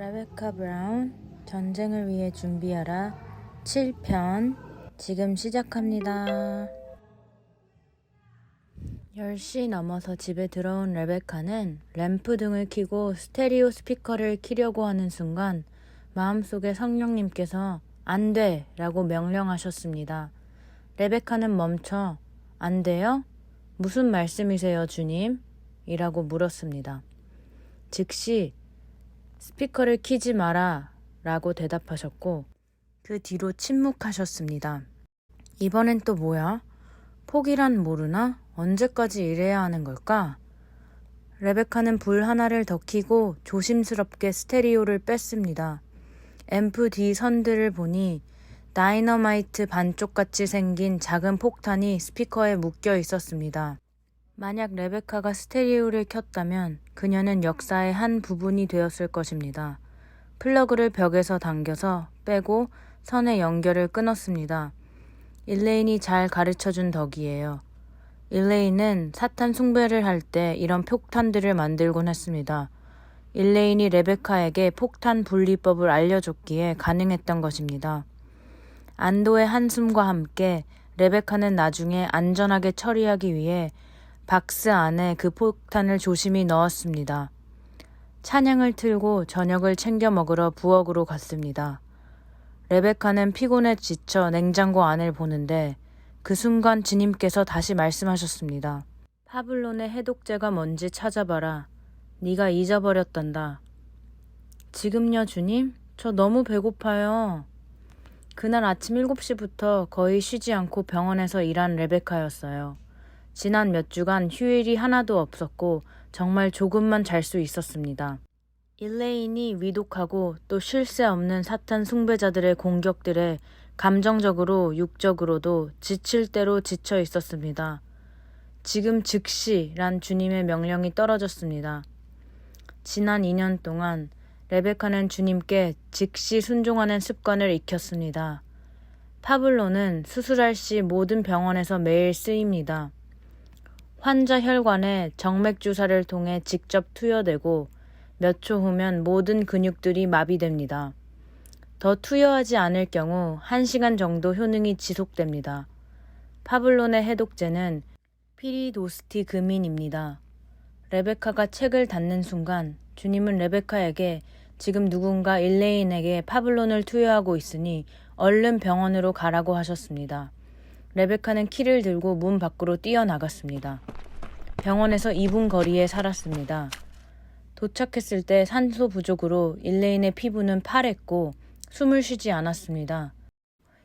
레베카 브라운 전쟁을 위해 준비하라 7편 지금 시작합니다. 10시 넘어서 집에 들어온 레베카는 램프 등을 켜고 스테레오 스피커를 키려고 하는 순간 마음속에 성령님께서 안 돼! 라고 명령하셨습니다. 레베카는 멈춰 안 돼요? 무슨 말씀이세요, 주님? 이라고 물었습니다. 즉시 스피커를 키지 마라 라고 대답하셨고 그 뒤로 침묵하셨습니다. 이번엔 또 뭐야? 포기란 모르나? 언제까지 이래야 하는 걸까? 레베카는 불 하나를 더 켜고 조심스럽게 스테레오를 뺐습니다. 앰프 뒤 선들을 보니 다이너마이트 반쪽같이 생긴 작은 폭탄이 스피커에 묶여 있었습니다. 만약 레베카가 스테레오를 켰다면 그녀는 역사의 한 부분이 되었을 것입니다. 플러그를 벽에서 당겨서 빼고 선의 연결을 끊었습니다. 일레인이 잘 가르쳐준 덕이에요. 일레인은 사탄 숭배를 할 때 이런 폭탄들을 만들곤 했습니다. 일레인이 레베카에게 폭탄 분리법을 알려줬기에 가능했던 것입니다. 안도의 한숨과 함께 레베카는 나중에 안전하게 처리하기 위해 박스 안에 그 폭탄을 조심히 넣었습니다. 찬양을 틀고 저녁을 챙겨 먹으러 부엌으로 갔습니다. 레베카는 피곤에 지쳐 냉장고 안을 보는데 그 순간 주님께서 다시 말씀하셨습니다. 파블론의 해독제가 뭔지 찾아봐라. 네가 잊어버렸단다. 지금요, 주님? 저 너무 배고파요. 그날 아침 7시부터 거의 쉬지 않고 병원에서 일한 레베카였어요. 지난 몇 주간 휴일이 하나도 없었고 정말 조금만 잘 수 있었습니다. 일레인이 위독하고 또 쉴 새 없는 사탄 숭배자들의 공격들에 감정적으로 육적으로도 지칠 대로 지쳐 있었습니다. 지금 즉시란 주님의 명령이 떨어졌습니다. 지난 2년 동안 레베카는 주님께 즉시 순종하는 습관을 익혔습니다. 파블로는 수술할 시 모든 병원에서 매일 쓰입니다. 환자 혈관에 정맥 주사를 통해 직접 투여되고 몇 초 후면 모든 근육들이 마비됩니다. 더 투여하지 않을 경우 1시간 정도 효능이 지속됩니다. 파블론의 해독제는 피리도스티그민입니다. 레베카가 책을 닫는 순간 주님은 레베카에게 지금 누군가 일레인에게 파블론을 투여하고 있으니 얼른 병원으로 가라고 하셨습니다. 레베카는 키를 들고 문 밖으로 뛰어나갔습니다. 병원에서 2분 거리에 살았습니다. 도착했을 때 산소 부족으로 일레인의 피부는 파랬고 숨을 쉬지 않았습니다.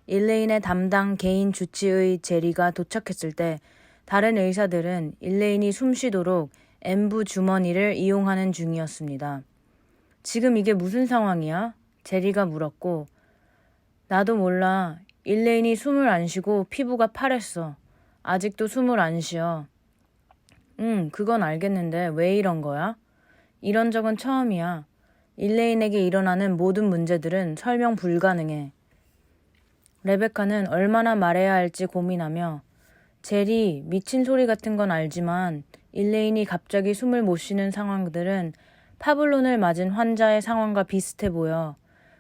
일레인의 담당 개인 주치의 제리가 도착했을 때 다른 의사들은 일레인이 숨 쉬도록 엠부 주머니를 이용하는 중이었습니다. 지금 이게 무슨 상황이야? 제리가 물었고, 나도 몰라. 일레인이 숨을 안 쉬고 피부가 파랬어. 아직도 숨을 안 쉬어. 응, 그건 알겠는데 왜 이런 거야? 이런 적은 처음이야. 일레인에게 일어나는 모든 문제들은 설명 불가능해. 레베카는 얼마나 말해야 할지 고민하며 젤이 미친 소리 같은 건 알지만 일레인이 갑자기 숨을 못 쉬는 상황들은 파블론을 맞은 환자의 상황과 비슷해 보여.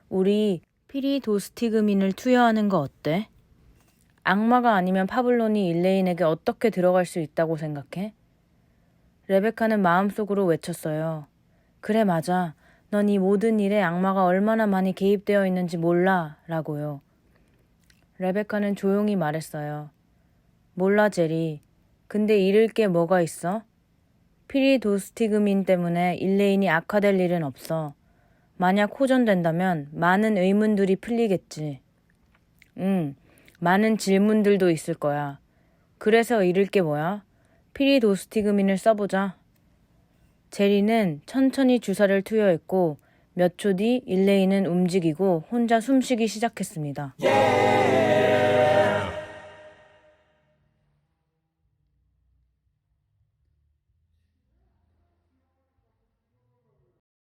우리 피리도스티그민을 투여하는 거 어때? 악마가 아니면 파블론이 일레인에게 어떻게 들어갈 수 있다고 생각해? 레베카는 마음속으로 외쳤어요. 그래, 맞아. 넌 이 모든 일에 악마가 얼마나 많이 개입되어 있는지 몰라. 라고요. 레베카는 조용히 말했어요. 몰라, 제리. 근데 잃을 게 뭐가 있어? 피리도스티그민 때문에 일레인이 악화될 일은 없어. 만약 호전된다면 많은 의문들이 풀리겠지. 응, 많은 질문들도 있을 거야. 그래서 잃을 게 뭐야? 피리도스티그민을 써보자. 제리는 천천히 주사를 투여했고 몇 초 뒤 일레인은 움직이고 혼자 숨쉬기 시작했습니다.